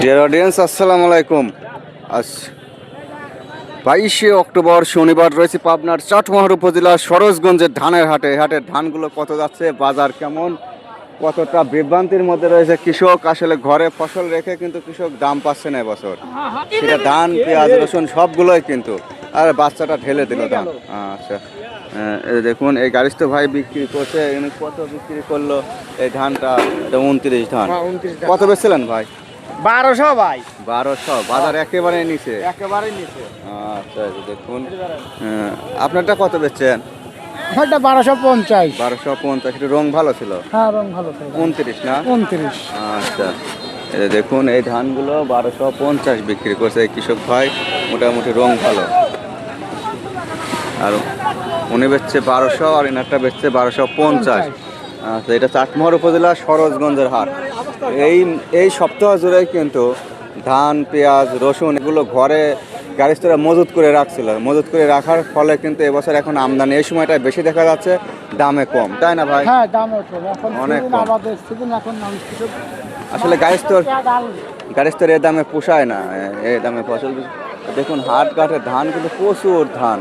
Dear audience আসসালামু আলাইকুম। আজ বাইশে অক্টোবর শনিবার রয়েছে পাবনার চাটমোহর উপজেলা সরোজগঞ্জের ধানের হাটে। হাটের ধানগুলো কত যাচ্ছে, বাজার কেমন? কতটা বিভ্রান্তির মধ্যে রয়েছে? কৃষক আসলে ঘরে ফসল রেখে কিন্তু কৃষক দাম পাচ্ছে না এবছর। সেটা ধান পেঁয়াজ রসুন সবগুলোই কিন্তু। আর বাচ্চাটা ঢেলে দিল ধান। আচ্ছা। দেখুন এই গাড়ি তো ভাই বিক্রি করছে কত বিক্রি করল এই ধানটা? এটা উনত্রিশ ধান। কত বেচছিলেন ভাই? বারোশো ভাই। বারোশো। বাজার একেবারে নিচে। একেবারে নিচে। আচ্ছা দেখুন। আপনারটা কত বেচছেন? বারোশো পঞ্চাশ। বারোশো পঞ্চাশ এটা রং ভালো ছিল? হ্যাঁ রং ভালো তো উনত্রিশ না? উনত্রিশ। আচ্ছা। দেখুন এই ধানগুলো বারোশো পঞ্চাশ বিক্রি করছে। কৃষক ভাই মোটামুটি রং ভালো। আর উনি বেচছে বারোশো আর এনারটা বেচছে বারোশো পঞ্চাশ। আচ্ছা এটা চাটমোহর উপজেলা সরোজগঞ্জের হাট। এই এই সপ্তাহ জুড়ে কিন্তু ধান পেঁয়াজ রসুন এগুলো ঘরে গাড়িস্তরা মজুত করে রাখছিল। মজুত করে রাখার ফলে কিন্তু এবছর এখন আমদানি এই সময়টা বেশি দেখা যাচ্ছে দামে কম। তাই না ভাই? হ্যাঁ দাম কম। এখন অনেক কম। আমাদের সিজন এখন মানুষ কিছু আসলে গাড়িস্তর গাড়িস্তর এ দামে পোষায় না এই দামে ফসল দেখুন হাট ঘাটে ধান কিন্তু প্রচুর ধান।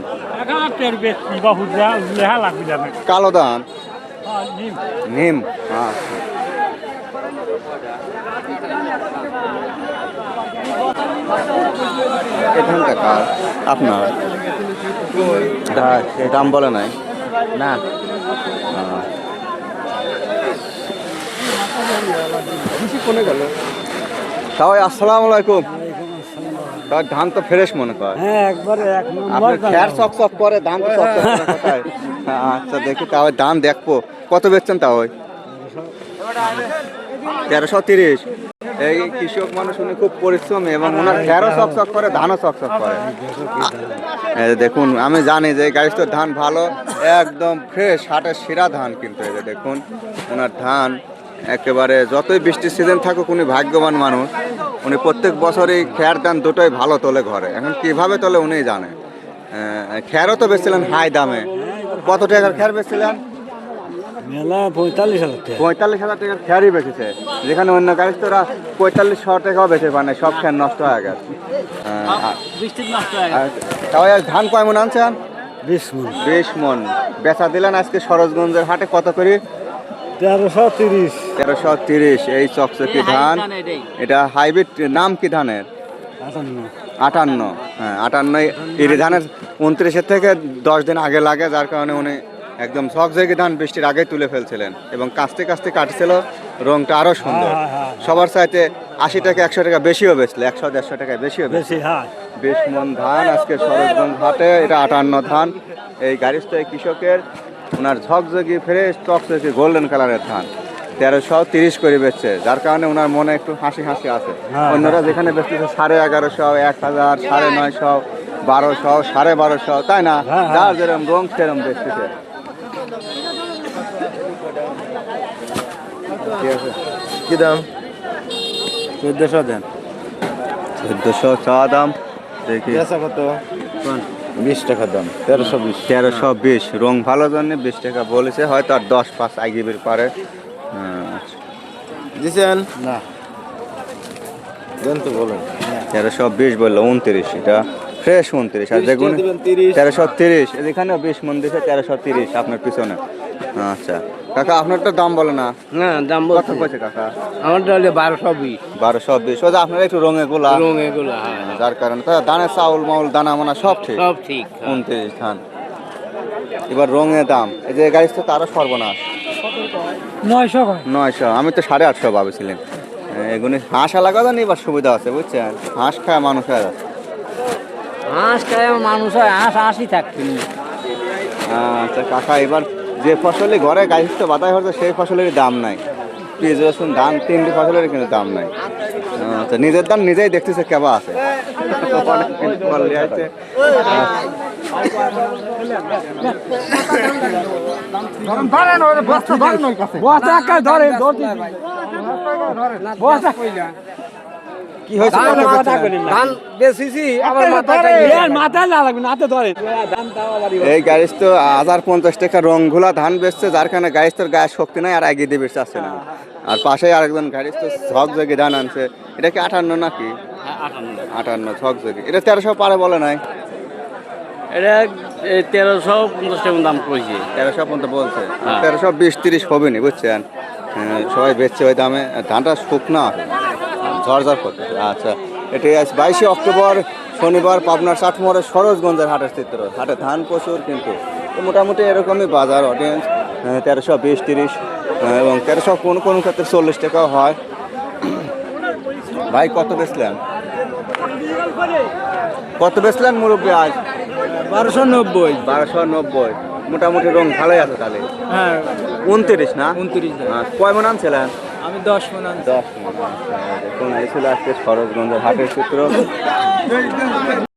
কালো ধান? নিম আচ্ছা। কার আপনার? দাম বলে নাই? না। তাও আসসালামু আলাইকুম। ধান তো ফ্রেশ মনে কর হ্যাঁ একবারে এক আপনার খ্যার চক চক করে ধান তো চক? আচ্ছা দেখি তাও দাম দেখব। কত বেচছেন তাও তেরোশো তিরিশ। এই কৃষক মানুষ, উনি খুব পরিশ্রমী এবং ওনার খ্যারও চক চক করে, ধানও চক চক করে দেখুন, আমি জানি যে গাড়ির ধান ভালো, একদম ফ্রেশ হাটের সেরা ধান কিন্তু এই যে দেখুন ওনার ধান একেবারে যতই বৃষ্টির সিজন থাকুক, উনি ভাগ্যবান মানুষ। উনি প্রত্যেক বছরই খ্যার ধান দুটোই ভালো তোলে ঘরে। এখন কীভাবে তোলে উনি জানে। খ্যারও তো বেচছিলেন হাই দামে। কত টাকার খ্যার বেচছিলেন? মেলা পঁয়তাল্লিশ হাজার টাকা। পঁয়তাল্লিশ হাজার টাকার খ্যারই বেচেছে। যেখানে অন্য গাড়ির তোরা পঁয়তাল্লিশ শ টাকাও বেচে পায় না সব খ্যার নষ্ট হয়ে গেছে। তাহলে ধান কয় মন আনছেন? বিশ মন। বিশ মন। বেচা দিলেন আজকে সরোজগঞ্জের হাটে কত করে? তেরোশো তিরিশ। তেরোশো তিরিশ এই চকচকি ধান। এটা হাইব্রিড নাম কি ধানের? আটান্ন। হ্যাঁ আটান্ন। ইরি ধানের উনত্রিশের থেকে দশ দিন আগে লাগে যার কারণে উনি একদম ঝকঝকে ধান বৃষ্টির আগে তুলে ফেলছিলেন এবং কাস্তে কাস্তে কাটছিল রংটা আরও সুন্দর। হ্যাঁ, হ্যাঁ, সবার চাইতে আশি টাকা একশো টাকা বেশিও বেচলে একশো দেড়শো টাকায় বেশিও বেশি হ্যাঁ। বিশ মন ধান আজকে সরোজগঞ্জ হাটে এটা আটান্ন ধান। এই গাড়িস্থ কৃষকের ওনার ঝকঝকি ফ্রেশ চকচকি গোল্ডেন কালারের ধান। তেরোশো তিরিশ করে বেচছে যার কারণে ওনার মনে একটু হাসি হাসি আছে। হ্যাঁ, অন্যরা যেখানে বেচতেছে সাড়ে এগারোশো এক হাজার সাড়ে নয়শো বারোশো সাড়ে বারোশো তাই না? হ্যাঁ, হ্যাঁ। যার যেরকম রং সেরকম বেচতেছে। ঠিক আছে। কি দাম? চোদ্দশো দেন। চোদ্দশো চা দাম। দেখি। কত? বিশ টাকা দাম তেরোশো বিশ। তেরোশো বিশ। রং ভালো জন্য বিশ টাকা বলেছে হয়তো আর দশ পাঁচ আগিবির পারে দিছেন? না। দেন তো বলেন। তেরোশো বিশ বলল উনত্রিশ। এটা ফ্রেশ উনত্রিশ। আর দেখুন তেরোশো। তিরিশ এখানেও বিশ মন তেরোশো তিরিশ আপনার পিছনে। আচ্ছা। কাকা আপনার তো দাম বলে না। না দাম কত কইছে কাকা? আমারটা হলে বারোশো বিশ। বারোশো বিশ। ওই যে আপনার একটু রঙে গোলা। রং এগুলো হ্যাঁ যার কারণে তো দানের চাউল মাউল দানা মানা সব ঠিক। সব ঠিক উনত্রিশ ধান। এবার রঙের দাম। এই যে গাড়ি তো তারও সর্বনাশ। নয়শো নয়শো। আমি তো সাড়ে আটশো ভাবেছিলাম। এগুলি হাঁস আলাদা জানি এবার সুবিধা আছে বুঝছেন? হাঁস খায় মানুষ হয়ে হাঁস খায় মানুষ হয় হাঁস হাঁসই থাকছে আচ্ছা কাকা এবার যে ফসলে ঘরে গাড়ি তো বাতায় হচ্ছে সেই ফসলেরই দাম নাই পেঁয়াজ রসুন ধান তিনটি ফসলেরই কিন্তু দাম নাই আচ্ছা নিজের দাম নিজেই দেখতেছে কেবা আছে অনেক কিছু বললে আছে। বস্তা একটা ধরে বস্তা কি হয়েছে? ধান বেশিছি আবার মাথায় না লাগবে না হাতে এই গাড়ির তো হাজার পঞ্চাশ টাকা রং ঘোলা ধান বেচছে যার কারণে গাড়ির তোর গায়ে শক্তি নাই আর এগিয়ে দিয়ে বেচতে আসছে না। আর পাশে আরেকজন গাড়ি তো ঝকঝকে ধান আনছে। এটা কি আটান্ন নাকি? আটান্ন ঝকঝকে এটা তেরোশো পারে বলে নাই? এটা তেরোশো পঞ্চাশ টাকা দাম করেছে তেরোশো পর্যন্ত বলছে। হ্যাঁ। তেরোশো বিশ তিরিশ হবে নি বুঝছেন? হ্যাঁ, সবাই বেচছে ওই দামে। ধানটা শুকনা। ঝরঝর করতে আচ্ছা এটি আজ বাইশে অক্টোবর শনিবার পাবনার ষাটমোড়ের সরোজগঞ্জের হাটের চিত্র। হাটে ধান প্রচুর কিন্তু। মোটামুটি এরকমই বাজার অডিয়েন্স তেরোশো বিশ তিরিশ এবং তেরোশো কোন কোন ক্ষেত্রে চল্লিশ টাকাও হয়। ভাই কত বেচলেন? কত বেচলেন মুরব্বী আজ? বারোশো নব্বই। বারোশো নব্বই। মোটামুটি রং ভালোই আছে তাহলে। হ্যাঁ। উনত্রিশ না? উনত্রিশ। কয় মন আনছিলেন? আমি দশ মন দশ মন দেখুন এই আজকে সরোজগঞ্জের হাটের চিত্র